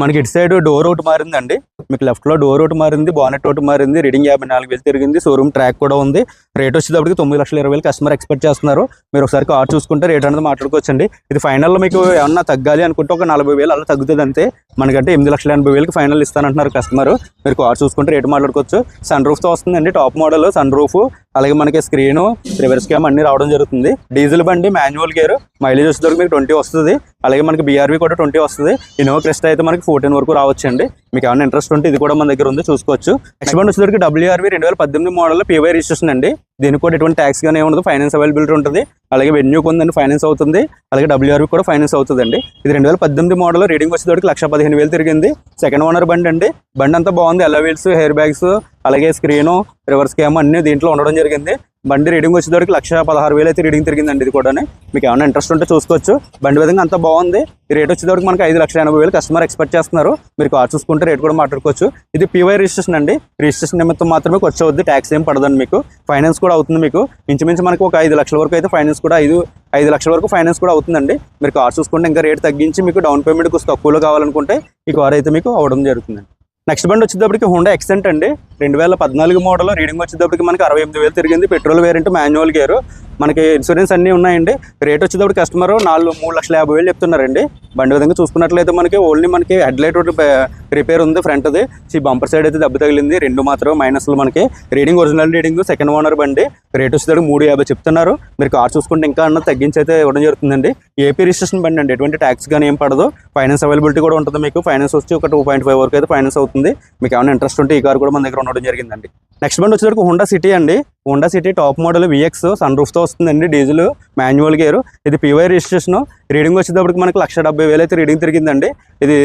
S1: మనకి ఇటు సైడ్ డోర్ ఒకటి మారిందండి. మీకు లెఫ్ట్లో డోర్ ఒకటి మారింది బానెట్ ఒకటి మారింది రీడింగ్ యాభై నాలుగు వేలు తిరిగింది షోరూమ్ ట్రాక్ కూడా ఉంది. రేట్ వచ్చేటప్పటికి తొమ్మిది లక్షల ఇరవై వేలు కస్టమర్ ఎక్స్పెక్ట్ చేస్తున్నారు. మీరు ఒకసారి కార్ చూసుకుంటే రేట్ అనేది మాట్లాడుకోవచ్చండి. ఇది ఫైనల్లో మీకు ఏమన్నా తగ్గాలి అనుకుంటే ఒక నలభై వేలు అలా తగ్గుతుంది అంతే. మనకంటే ఎనిమిది లక్షల ఎనభై వేలకి ఫైనల్ ఇస్తానంటున్నారు కస్టమర్ మీరు కార్ చూసుకుంటే రేట్ మాట్లాడుకోవచ్చు. సన్ రూఫ్తో వస్తుందండి టాప్ మోడల్ సన్ రూఫ్ అలాగే మనకి స్క్రీన్ రివర్స్ క్యామ్ అన్ని రావడం జరుగుతుంది. డీజిల్ బండి మాన్యువల్ గేర్ మైలేజ్ వచ్చేటప్పుడు మీకు ట్వంటీ వస్తుంది. అలాగే మనకి బీఆర్వి కూడా ట్వంటీ వస్తుంది. ఇన్నోవా క్రెస్ట్ అయితే మనకి ఫోర్టీన్ వరకు రావచ్చు అండి మీకు ఏమైనా ఇంట్రెస్ట్ ఉంటే ఇది కూడా మన దగ్గర ఉంది చూసుకోవచ్చు. నెక్స్ట్ బండి వచ్చేసరికి డబ్ల్యూఆర్వి రెండు వేల పద్దెనిమిది మోడల్ పీవై రిజిస్ట్రేషన్ అండి. దీనికి కూడా ఎటువంటి ట్యాక్స్ కానీ ఉండదు ఫైనాన్స్ అవైలబిలిటీ ఉంటుంది. అలాగే వెన్యూ కొందని ఫైనాన్స్ అవుతుంది. అలాగే డబ్ల్యూఆర్వి కూడా ఫైనాన్స్ అవుతుందండి. ఇది రెండు వేల పద్దెనిమిది మోడల్ రీడింగ్ వచ్చేసరికి లక్ష పదిహేను వేలు తిరిగింది. సెకండ్ ఓనర్ బండి అండి. బండి అంతా బాగుంది. ఎల్లో వీల్స్ హెయిర్ బ్యాగ్స్ అలాగే స్క్రీను రివర్స్ క్యామ్ అన్ని దీంట్లో ఉండడం జరిగింది. బండి రీడింగ్ వచ్చేటప్పటికి లక్ష పదహారు వేలు అయితే రీడింగ్ తిరిగిందండి ఇది కూడా మీకు ఏమైనా ఇంట్రెస్ట్ ఉంటే చూసుకోవచ్చు. బండి విధంగా అంతా బాగుంది. ఈ రేట్ వచ్చేటప్పటికి మనకి ఐదు లక్షల ఎనభై వేలు కస్టమర్ ఎక్స్పెక్ట్ చేస్తున్నారు. మీరు కార్ చూసుకుంటే రేట్ కూడా మాట్లాడుకోవచ్చు. ఇది పీవై రిజిస్ట్రేషన్ అండి. రిజిస్ట్రేషన్ నిమిత్తం మాత్రమే ఖర్చు అవుద్ది. ట్యాక్స్ ఏం పడదండి మీకు. ఫైనాన్స్ కూడా అవుతుంది మీకు. ఇంచుమించు మనకి ఒక ఐదు లక్షల వరకు అయితే ఫైనాన్స్ కూడా ఐదు ఐదు లక్షల వరకు ఫైనాన్స్ కూడా అవుతుందండి. మీరు కార్ చూసుకుంటే ఇంకా రేట్ తగ్గించి మీకు డౌన్ పేమెంట్ కొంచెం తక్కువలో కావాలనుకుంటే ఈ కార్ అయితే మీకు అవడం జరుగుతుంది నెక్స్ట్ బండి వచ్చేటప్పటికి హోండా ఎక్సెంట్ అండి. రెండు వేల పద్నాలుగు మోడల్ రీడింగ్ వచ్చేటప్పటికి మనకి అరవై ఎనిమిది వేలు తిరిగింది. పెట్రోల్ వేరియంట్ మాన్యువల్ గేర్ మనకి ఇన్సూరెన్స్ అన్నీ ఉన్నాయండి. రేట్ వచ్చేటప్పుడు కస్టమర్ నాలుగు మూడు లక్షల యాభై వేలు చెప్తున్నారండి. బండి విధంగా చూసుకున్నట్లయితే మనకి ఓన్లీ మనకి హెడ్ లైట్ రిపేర్ ఉంది ఫ్రంట్ది ఈ బంపర్ సైడ్ అయితే దెబ్బ తగిలింది. రెండు మాత్రం మైనస్లు మనకి. Reading original reading second owner బండి. రేట్ వచ్చేటప్పుడు మూడు యాభై చెప్తున్నారు. మీరు కార్ చూసుకుంటే ఇంకా అన్న తగ్గించి అయితే ఇవ్వడం జరుగుతుందండి. ఏపీ రిజిస్ట్రేషన్ బండి అండి. ఎటువంటి ట్యాక్స్ కానీ ఏం పడదు. ఫైనాన్స్ అవైలబిలిటీ కూడా ఉంటుంది మీకు. ఫైనాన్స్ వచ్చి ఒక టూ పాయింట్ ఫైవ్ వరకు అయితే ఫైనాన్స్ అవుతుంది. మీకు ఏమైనా ఇంట్రెస్ట్ ఉంటే ఈ కార్ కూడా మన దగ్గర ఉండడం జరిగిందండి. నెక్స్ట్ బండి వచ్చేసరికి హోండా సిటీ అండి. Honda City top model VX sun రూఫ్తో వస్తుందండి. Diesel manual gear. ఇది పీవై రిజిస్ట్రేషన్. రీడింగ్ వచ్చేటప్పటికి మనకి లక్ష డెబ్బై వేలు అయితే రీడింగ్ తిరిగిందండి. ఇది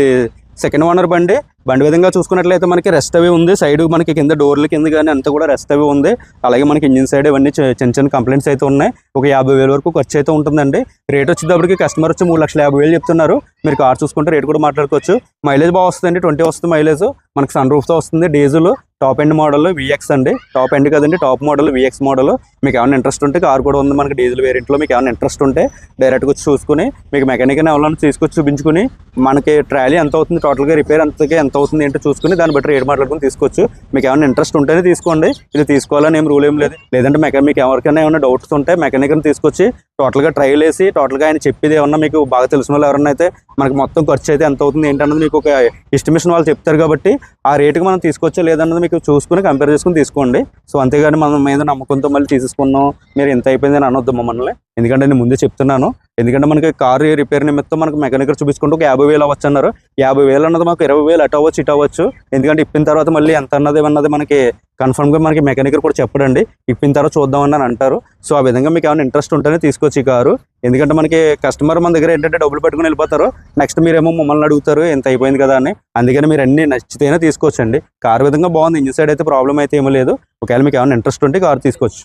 S1: సెకండ్ ఓనర్ బండి. బండి విధంగా చూసుకున్నట్లయితే మనకి రెస్ట్ అవి ఉంది. సైడ్ మనకి కింద డోర్ల కింద కానీ అంతా కూడా రెస్ట్ అవి ఉంది. అలాగే మనకి ఇంజిన్ సైడ్ ఇవన్నీ చిన్న చిన్న కంప్లైంట్స్ అయితే ఉన్నాయి. ఒక యాభై వేల వరకు ఖర్చు అయితే ఉంటుందండి. రేట్ వచ్చేటప్పటికి కస్టమర్ వచ్చి మూడు లక్షల యాభై వేలు చెప్తున్నారు. మీరు కార్ చూసుకుంటే రేట్ కూడా మాట్లాడుకోవచ్చు. మైలేజ్ బాగా వస్తుందండి. ట్వంటీ వస్తుంది మైలేజ్ మనకి సన్ రూఫ్తో వస్తుంది. Diesel top end model VX అండి. టాప్ ఎండ్ కదండి. టాప్ మోడల్ విఎక్స్ మోడల్ మీకు ఏమైనా ఇంట్రెస్ట్ ఉంటే కార్ కూడా ఉంది మనకి డీజిల్ వేరియంట్లో మీకు ఏమైనా ఇంట్రెస్ట్ ఉంటే డైరెక్ట్గా వచ్చి చూసుకుని మీకు మెకానిక్ ఎవరైనా తీసుకొచ్చి చూపించుకుని మనకి ట్రాలీ ఎంత అవుతుంది? టోటల్గా రిపేర్ అంతకే ఎంత అవుతుంది ఏంటో చూసుకుని దాన్ని బట్టి రేట్ మాట్లాడుకుని తీసుకోవచ్చు. మీకు ఏమైనా ఇంట్రెస్ట్ ఉంటేనే తీసుకోండి. ఇది తీసుకోవాలని ఏం రూల్ ఏం లేదు. లేదంటే మెకా మీకు ఎవరికైనా ఏమైనా డౌట్స్ ఉంటే మెకానిక్ని తీసుకొచ్చి టోటల్గా ట్రైల్ వేసి టోటల్గా ఆయన చెప్పేది ఏమన్నా మీకు బాగా తెలిసిన వాళ్ళు ఎవరైనా అయితే మనకి మొత్తం ఖర్చు అయితే ఎంత అవుతుంది ఏంటన్నది మీకు ఒక ఎస్టిమేషన్ వాళ్ళు చెప్తారు కాబట్టి ఆ రేటుకి మనం తీసుకోవచ్చా లేదన్నది మీకు చూసుకుని కంపేర్ చేసుకుని తీసుకోండి. సో అంతేగాని మనం మీద నమ్మకంతో మళ్ళీ తీసుకున్నాం మీరు ఎంత అయిపోయింది అని అనొద్దు మమ్మల్ని. ఎందుకంటే నేను ముందే చెప్తున్నాను. ఎందుకంటే మనకి కారు రిపేర్ నిమిత్తం మనకు మెకానిక్ చూపించుకుంటే ఒక యాభై వేలు అవ్వచ్చు అన్నారు. యాభై వేలు అన్నది మాకు ఇరవై వేలు అటు అవ్వచ్చు ఇటు అవ్వచ్చు. ఎందుకంటే ఇప్పిన తర్వాత మళ్ళీ ఎంత అన్నది అన్నది మనకి కన్ఫర్మ్గా మనకి మెకానిక్ కూడా చెప్పడండి. ఇప్పిన తర్వాత చూద్దామని అని అంటారు. సో ఆ విధంగా మీకు ఏమైనా ఇంట్రెస్ట్ ఉంటేనే తీసుకొచ్చి కారు. ఎందుకంటే మనకి కస్టమర్ మన దగ్గర ఏంటంటే డబ్బులు పెట్టుకుని వెళ్ళిపోతారు. నెక్స్ట్ మీరేమో మమ్మల్ని అడుగుతారు ఎంత అయిపోయింది కదా అని. అందుకని మీరు అన్ని నచ్చితేనే తీసుకోవచ్చండి కారు విధంగా బాగుంది. ఇంజిన్ సైడ్ అయితే ప్రాబ్లం అయితే ఏమీ లేదు. ఒకవేళ మీకు ఏమైనా ఇంట్రెస్ట్ ఉంటే కారు తీసుకోవచ్చు.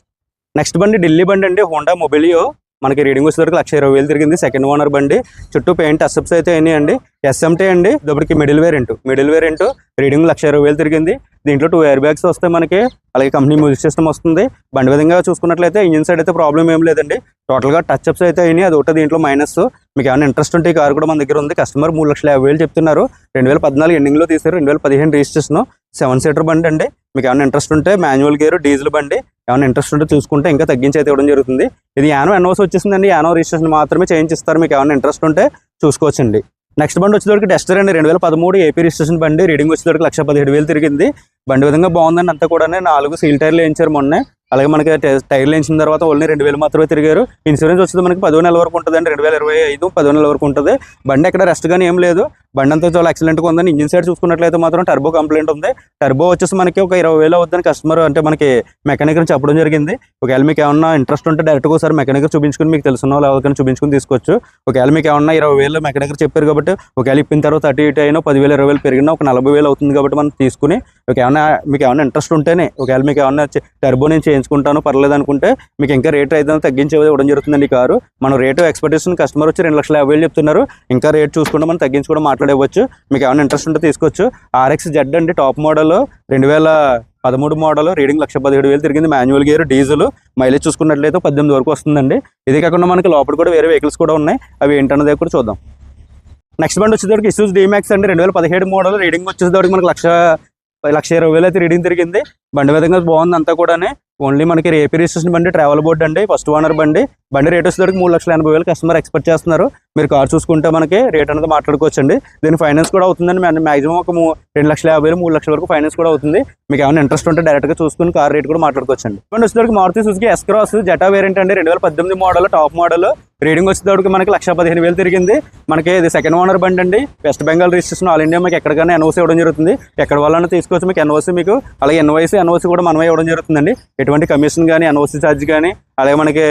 S1: నెక్స్ట్ బండి ఢిల్లీ బండి అండి. హోండా మొబిలియో మనకి రీడింగ్ వచ్చేసరికి లక్ష ఇరవై వేలు తిరిగింది. సెకండ్ ఓనర్ బండి. చుట్టూ పెయింట్ అసప్స్ అయితే అయినాయి అండి. ఎస్ఎంటే అండి ఇప్పటికి middle variant middle variant reading lakh ఇరవై వేలు తిరిగింది. దీంట్లో టూ ఎయిర్ బ్యాగ్స్ వస్తాయి మనకి అలాగే కంపెనీ మ్యూజిక్ సిస్టమ్ వస్తుంది. బండి విధంగా చూసుకున్నట్లయితే ఇంజిన్ సైడ్ అయితే ప్రాబ్లం ఏం లేదండి. టోటల్గా టచ్ అప్స్ అయితే అయినాయి. అది ఒకటి దీంట్లో మైనస్ మీకు ఏమైనా ఇంట్రెస్ట్ ఉంటే ఈ కార్ కూడా మన దగ్గర ఉంది. కస్టమర్ మూడు లక్షల యాభై వేలు చెప్తున్నారు. రెండు వేల పద్నాలుగు ఎండింగ్లో తీసారు రెండు వేల పదిహేను రిజిస్ట్రేషన్ సెవెన్ సీటర్ బండి అండి. మీకు ఏమైనా ఇంట్రెస్ట్ ఉంటే మాన్యువల్ గేర్ డీజిల్ బండి ఏమైనా ఇంట్రెస్ట్ ఉంటే చూసుకుంటే ఇంకా తగ్గించి అయితే ఇవ్వడం జరుగుతుంది. ఇది యానో ఎన్ఓస్ వచ్చేసిందండి. యానో రిజిస్ట్రేషన్ మాత్రమే చేయించిస్తారు. మీకు ఏమైనా ఇంట్రెస్ట్ ఉంటే చూసుకోవచ్చండి. నెక్స్ట్ బండి వచ్చేటప్పటికి డెస్టర్ అండి. రెండు వేల పదమూడు ఏపీ రిజిస్ట్రేషన్ బండి. రీడింగ్ వచ్చేదానికి లక్ష పదిహేడు వేలు తిరిగింది. బండి విధంగా బాగుందండి. అంతా కూడా నాలుగు సీల్ టైర్లు వేయించారు మొన్నే. అలాగే మనకి టై- టైర్లు వేయించిన తర్వాత ఓన్లీ రెండు వేలు మాత్రమే తిరిగారు. ఇన్సూరెన్స్ వచ్చేది మనకి పదో నెల వరకు ఉంటుందండి. రెండు వేల ఇరవై ఐదు పదో నెల వరకు ఉంటుంది. బండి ఎక్కడ రెస్ట్ కానీ ఏం లేదు. బండి అంతా చాలా ఎక్సలెంట్గా ఉందని ఇంజిన్ సైడ్ చూసుకున్నట్లయితే మాత్రం టర్బో కంప్లైంట్ ఉంది. టర్బో వచ్చేసి మనకి ఒక ఇరవై వేలు అవుతుందని కస్టమర్ అంటే మనకి మెకానిక్ చెప్పడం జరిగింది. ఒకవేళ మీకు ఏమన్నా ఇంట్రెస్ట్ ఉంటే డైరెక్ట్గా ఒకసారి మెకానిక్ చూపించుకుని మీకు తెలిసిన వాళ్ళు ఎవరికైనా చూపించుకుని తీసుకోవచ్చు. ఒకవేళ మీకు ఏమన్నా ఇరవై వేలు మెకానిక్ చెప్పారు కాబట్టి ఒకవేళ ఇప్పిన తర్వాత అటు ఇటు అయినా పదివేలు ఇరవై వేలు పెరిగినా ఒక నలభై వేలు అవుతుంది కాబట్టి మనం తీసుకుని ఒక ఏమన్నా మీకు ఏమైనా ఇంట్రెస్ట్ ఉంటేనే ఒకవేళ మీకు ఏమన్నా టర్బో నేను చేయించుకుంటాను పర్లేదు అనుకుంటే మీకు ఇంకా రేట్ అయితే తగ్గించి ఇవ్వడం జరుగుతుందండి ఈ కారు. మనం రేటు ఎక్స్పెక్టేషన్ కస్టమర్ వచ్చి రెండు లక్షల యాభై వేలు చెప్తున్నారు. ఇంకా రేట్ చూసుకుంటే మనం తగ్గించి కూడా మాట్లాడవచ్చు మీకు ఏమైనా ఇంట్రెస్ట్ ఉంటే తీసుకోవచ్చు. ఆర్ఎక్స్ జెడ్ అండి టాప్ మోడల్ రెండు వేల పదమూడు మోడల్ రీడింగ్ లక్ష పదిహేడు వేలు తిరిగింది. మాన్యువల్ గేర్ డీజిల్ మైలేజ్ చూసుకున్నట్లయితే పద్దెనిమిది వరకు వస్తుందండి. ఇది కాకుండా మనకి లోపల కూడా వేరే వెహికల్స్ కూడా ఉన్నాయి. అవి ఏంటన్నది కూడా చూద్దాం. నెక్స్ట్ బండి వచ్చేసరికి ఇష్యూస్ డీమాక్స్ అండి రెండు వేల పదిహేడు మోడల్ రీడింగ్ వచ్చేసరికి మనకి లక్ష లక్ష ఇరవై వేలు అయితే రీడింగ్ తిరిగింది. బండి విధంగా బాగుంది అంతా కూడానే. ఓన్లీ మనకి ఏపీ రిజిస్ట్రేషన్ బండి ట్రావెల్ బోర్డు అండి ఫస్ట్ ఓనర్ బండి. బండి రేట్ వచ్చేసరికి మూడు లక్షల ఎనభై వేలు కస్టమర్ ఎక్స్పెక్ట్ చేస్తున్నారు. మీరు కార్ చూసుకుంటే మనకి రేట్ అనేది మాట్లాడుకోవచ్చు అండి దీని ఫైనాన్స్ కూడా అవుతుందండి. మాక్సిమం ఒక రెండు లక్షల యాభై వేలు మూడు లక్షల వరకు ఫైనాన్స్ కూడా అవుతుంది. మీకు ఏమైనా ఇంట్రెస్ట్ ఉంటే డైరెక్ట్గా చూసుకుని కార్ రేట్ కూడా మాట్లాడుకోవచ్చు అండి బండి వచ్చేసరికి Maruti Suzuki S cross Zeta variant అండి. రెండు వేల పద్దెనిమిది మోడల్ టాప్ మోడల్ రీడింగ్ వచ్చేటప్పటికి మనకి లక్ష పదిహేను వేలు తిరిగింది. మనకి ఇది సెకండ్ ఓనర్ బండి అండి. West Bengal registration all India మీకు ఎక్కడికైనా ఎన్ఓసి ఇవ్వడం జరుగుతుంది. ఎక్కడ వాళ్ళని తీసుకోవచ్చు మీకు ఎన్ఓసి మీకు. అలాగే ఎన్ఓసీ ఎన్ఓసి కూడా మనమే ఇవ్వడం జరుగుతుందండి. ఎటువంటి కమిషన్ కానీ ఎన్ఓసి ఛార్జ్ కానీ అలాగే మనకి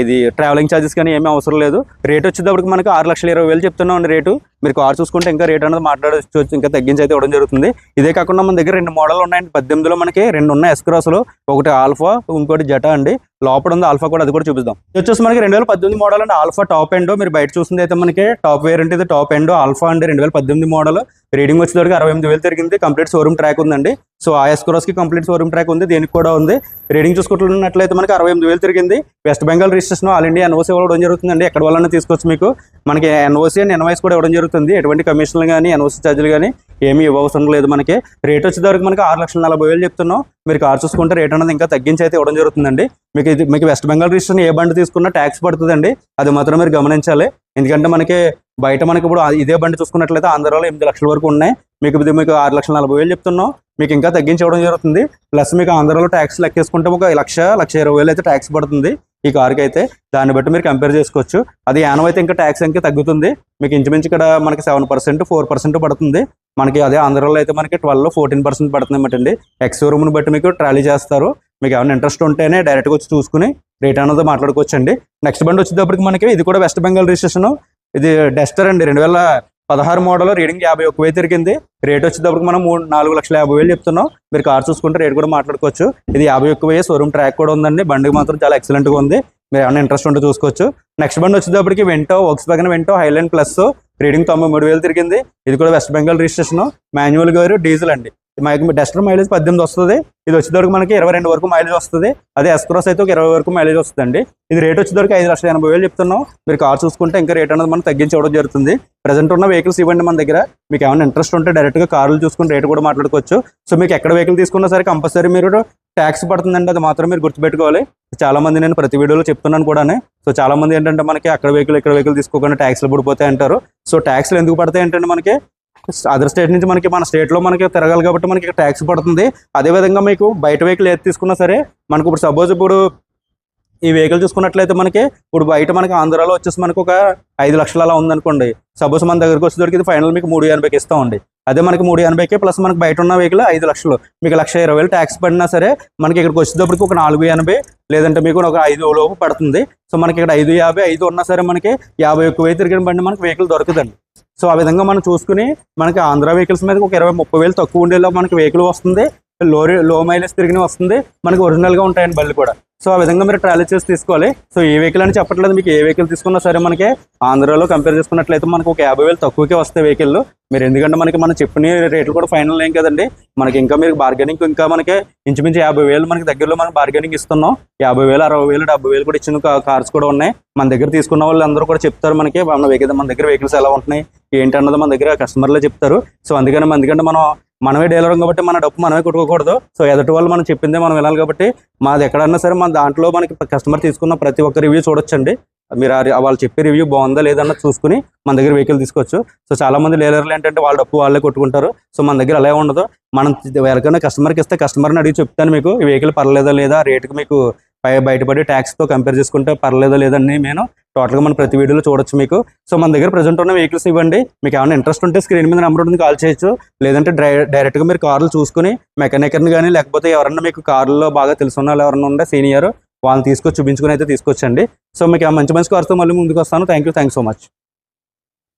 S1: ఇది ట్రావెలింగ్ ఛార్జెస్ కానీ ఏమీ అవసరం లేదు. రేట్ వచ్చేటప్పటికి మనకి ఆరు లక్షల ఇరవై వేలు చెప్తున్నాం రేటు మీరు కార్ చూసుకుంటే ఇంకా రేట్ అనేది మాట్లాడవచ్చు ఇంకా తగ్గించి అయితే ఇవ్వడం జరుగుతుంది. ఇదే కాకుండా మన దగ్గర రెండు మోడల్ ఉన్నాయండి. పద్దెనిమిదిలో మనకి రెండు ఉన్నాయి ఎస్క్రాస్లో ఒకటి ఆల్ఫా ఇంకోటి జటా అండి. లోపల ఉంది ఆల్ఫా కూడా అది కూడా చూపిద్దాం. వచ్చేసి మనకి రెండు వేల పద్దెనిమిది మోడల్ అండి ఆల్ఫా టాప్ ఎండ్. మీరు బయట చూసింది అయితే మనకి టాప్ వేరియంట్ ఇది టాప్ ఎండ్ ఆల్ఫా అండి రెండు వేల పద్దెనిమిది మోడల్. రీడింగ్ వచ్చేసరికి అరవై ఎనిమిది వేలు తిరిగింది. కంప్లీట్ షోరూమ్ ట్రాక్ ఉందండి. సో ఆ కి కంప్లీట్ షోరూమ్ ట్రాక్ ఉంది. దీనికి కూడా ఉంది. రీడింగ్ చూసుకుంటున్నట్లయితే మనకి అరవై ఎనిమిది వేలు తిరిగింది. West Bengal registration all India NOC ఇవ్వడం జరుగుతుందండి. ఎక్కడ వాళ్ళని తీసుకోవచ్చు మీకు. మనకి ఎన్ఓసి అండ్ ఎన్వైస్ కూడా ఇవ్వడం జరుగుతుంది. ఎటువంటి కమిషన్లు కానీ ఎన్ఓసీ ఛార్జీలు కానీ ఏమీ ఇవ్వవసరం లేదు మనకి. రేట్ వచ్చేవరకు మనకి ఆరు లక్షల నలభై వేలు చెప్తున్నాం. మీరు కార్ చూసుకుంటే రేట్ అనేది ఇంకా తగ్గించి అయితే ఇవ్వడం జరుగుతుందండి. మీకు ఇది మీకు వెస్ట్ బెంగాల్ రిజిస్ట్రేషన్ ఏ బండి తీసుకున్నా ట్యాక్స్ పడుతుందండి. అది మాత్రం మీరు గమనించాలి. ఎందుకంటే మనకి బయట మనకి ఇప్పుడు ఇదే బండి చూసుకున్నట్లయితే ఆంధ్రాలో ఎనిమిది లక్షల వరకు ఉన్నాయి. మీకు ఇది మీకు ఆరు లక్షల నలభై వేలు చెప్తున్నాం. మీకు ఇంకా తగ్గించి ఇవ్వడం జరుగుతుంది. ప్లస్ మీకు ఆంధ్రాలో ట్యాక్స్ లెక్కేసుకుంటే ఒక లక్ష లక్ష ఇరవై వేలు అయితే ట్యాక్స్ పడుతుంది. ఈ కార్కి అయితే దాన్ని బట్టి మీరు కంపేర్ చేసుకోవచ్చు. అది యానం అయితే ఇంకా ట్యాక్స్ ఇంకా తగ్గుతుంది. మీకు ఇంచుమించు ఇక్కడ మనకి సెవెన్ పర్సెంట్ ఫోర్ పర్సెంట్ పడుతుంది. మనకి అదే ఆంధ్రాలో అయితే మనకి ట్వెల్వ్ ఫోర్టీన్ పర్సెంట్ పడుతుంది అన్నమాట అండి. ఎక్స్ రూమ్ని బట్టి మీకు ట్రాలీ చేస్తారు. మీకు ఏమైనా ఇంట్రెస్ట్ ఉంటేనే డైరెక్ట్గా వచ్చి చూసుకుని రేట్ అనేది మాట్లాడుకోవచ్చు అండి నెక్స్ట్ బండి వచ్చేటప్పటికి మనకి ఇది కూడా వెస్ట్ బెంగాల్ రిజిస్ట్రేషన్ ఇది డెస్టర్ అండి. రెండు వేల పదహారు మోడల్ రీడింగ్ యాభై ఒక్క వేలు తిరిగింది. రేట్ వచ్చేటప్పటికి మనం మూడు నాలుగు లక్షల యాభై వేలు చెప్తున్నాం. మీరు కార్ చూసుకుంటే రేట్ కూడా మాట్లాడుకోవచ్చు. ఇది యాభై ఒక్క వేలు షోరూమ్ ట్రాక్ కూడా ఉందండి. బండికి మాత్రం చాలా ఎక్సలెంట్గా ఉంది. మీరు ఏమైనా ఇంట్రెస్ట్ ఉంటే చూసుకోవచ్చు. నెక్స్ట్ బండి వచ్చేటప్పటికి వెంటో వర్క్స్ పక్కన వెంటో హైలైన్ ప్లస్ రీడింగ్ తొంభై మూడు వేలు తిరిగింది. ఇది కూడా వెస్ట్ బెంగాల్ రిజిస్ట్రేషన్ మాన్యువల్ గారు డీజిల్ అండి. డస్టర్ మైలేజ్ పద్దెనిమిది వస్తుంది. ఇది వచ్చేవరకు మనకి ఇరవై రెండు వరకు మైలేజ్ వస్తుంది. అదే ఎస్క్రోస్ అయితే ఒక ఇరవై వరకు మైలేజ్ వస్తుందండి. ఇది రేట్ వచ్చేవరకు ఐదు లక్షల ఎనభై వేలు చెప్తున్నాం. మీరు కార్ చూసుకుంటే ఇంకా రేట్ అనేది మనం తగ్గించవడం జరుగుతుంది. ప్రజెంట్ ఉన్న వెహికల్స్ ఇవ్వండి మన దగ్గర. మీకు ఏమైనా ఇంట్రెస్ట్ ఉంటే డైరెక్ట్గా కార్లు చూసుకుని రేట్ కూడా మాట్లాడుకోవచ్చు. సో మీకు ఎక్కడ వెహికల్ తీసుకున్నా సరే కంపల్సరీ మీరు ట్యాక్స్ పడుతుందండి. అది మాత్రం మీరు గుర్తుపెట్టుకోవాలి. చాలా మంది నేను ప్రతి వీడియోలో చెప్తున్నాను కూడానే. సో చాలా మంది ఏంటంటే మనకి అక్కడ వెహికల్ ఇక్కడ వెహికల్ తీసుకోకుండా ట్యాక్స్లు పడిపోతాయి అంటారు సో ట్యాక్స్లు ఎందుకు పడతాయి ఏంటంటే మనకి? అదర్ స్టేట్ నుంచి మనకి మన స్టేట్లో మనకి తిరగాలి కాబట్టి మనకి ట్యాక్స్ పడుతుంది. అదేవిధంగా మీకు బయట వెహికల్ ఏది తీసుకున్నా సరే మనకు ఇప్పుడు సపోజ్ ఇప్పుడు ఈ వెహికల్ చూసుకున్నట్లయితే మనకి ఇప్పుడు బయట మనకి ఆంధ్రాలో వచ్చేసి మనకు ఒక ఐదు లక్షలు అలా ఉందనుకోండి. సపోజ్ మన దగ్గరకు వచ్చేసరికి ఇది ఫైనల్ మీకు మూడు ఎనభైకి ఇస్తామండి అదే మనకి మూడు ఎనభైకి ప్లస్ మనకి బయట ఉన్న వెహికల్ ఐదు లక్షలు. మీకు లక్ష ఇరవై వేలు ట్యాక్స్ పడినా సరే మనకి ఇక్కడికి వచ్చేటప్పటికి ఒక నాలుగు ఎనభై లేదంటే మీకు ఒక ఐదు లోపు పడుతుంది. సో మనకి ఇక్కడ ఐదు యాభై ఐదు ఉన్నా సరే మనకి యాభై ఒక్క తిరిగిన బండి మనకి వెహికల్ దొరుకుతుంది సో ఆ విధంగా మనం చూసుకుని మనకి ఆంధ్ర వెహికల్స్ మీద ఒక ఇరవై ముప్పై వేలు తక్కువ ఉండేలా మనకి వెహికల్ వస్తుంది. లో లో మైలేజ్ తిరిగిన వస్తుంది. మనకి ఒరిజినల్గా ఉంటాయండి బళ్ళు కూడా. సో ఆ విధంగా మీరు ట్రావెల్ చేసి తీసుకోవాలి. సో ఏ వెహికల్ అని చెప్పట్లేదు. మీకు ఏ వెహికల్ తీసుకున్నా సరే మనకి ఆంధ్రాలో కంపేర్ చేసుకున్నట్లయితే మనకు ఒక యాభై వేలు తక్కువకే వస్తాయి వెహికల్ మీరు ఎందుకంటే మనకి మనం చెప్పిన రేట్లు కూడా ఫైనల్ ఏం కదండి? మనకి ఇంకా మీరు బార్గెనింగ్ ఇంకా మనకి ఇంచుమించు యాభై వేలు మనకి దగ్గరలో మనం బార్గెనింగ్ ఇస్తున్నాం. యాభై వేలు అరవై వేలు డెబ్బై వేలు కూడా ఇచ్చిన కార్స్ కూడా ఉన్నాయి. మన దగ్గర తీసుకున్న వాళ్ళు అందరూ కూడా చెప్తారు మనకి మన వెహికల్ మన దగ్గర వెహికల్స్ ఎలా ఉంటున్నాయి? ఏంటి అన్నది మన దగ్గర కస్టమర్లే చెప్తారు. సో అందుకని ఎందుకంటే మనం మనమే డీలర్ కాబట్టి మన డబ్బు మనమే కొట్టుకోకూడదు. సో ఎదుటి వాళ్ళు మనం చెప్పిందే మనం వినాలి కాబట్టి మాది ఎక్కడన్నా సరే మన దాంట్లో మనకి కస్టమర్ తీసుకున్న ప్రతి ఒక్క రివ్యూ చూడొచ్చండి. మీరు వాళ్ళు చెప్పే రివ్యూ బాగుందా లేదన్న చూసుకుని మన దగ్గర వెహికల్ తీసుకోవచ్చు. సో చాలా మంది లేలర్లు ఏంటంటే వాళ్ళ డప్పు వాళ్ళే కొట్టుకుంటారు. సో మన దగ్గర అలా ఉండదు. మనం ఎవరికైనా కస్టమర్కి ఇస్తే కస్టమర్ని అడిగి చెప్తాను మీకు. ఈ వెహికల్ పర్లేదా లేదా? రేటుకి మీకు పై బయటపడి ట్యాక్స్తో కంపేర్ చేసుకుంటే పర్లేదో లేదని నేను టోటల్గా మనం ప్రతి వీడియోలో చూడొచ్చు మీకు. సో మన దగ్గర ప్రజెంట్ ఉన్న వెహికల్స్ ఇవ్వండి. మీకు ఏమైనా ఇంట్రెస్ట్ ఉంటే స్క్రీన్ మీద నెంబర్ ఉంటుంది కాల్ చేయొచ్చు. లేదంటే డైరెక్ట్గా మీరు కార్లు చూసుకుని మెకానికర్ని కానీ లేకపోతే ఎవరన్నా మీకు కార్లో బాగా తెలుసున్న వాళ్ళు ఎవరన్నా ఉండే సీనియర్ వాళ్ళని తీసుకొచ్చి చూపించుకుని అయితే తీసుకొచ్చండి. సో మీకు ఆ మంచి మంచి కార్తో మళ్ళీ ముందుకు వస్తాను thank you thank so much.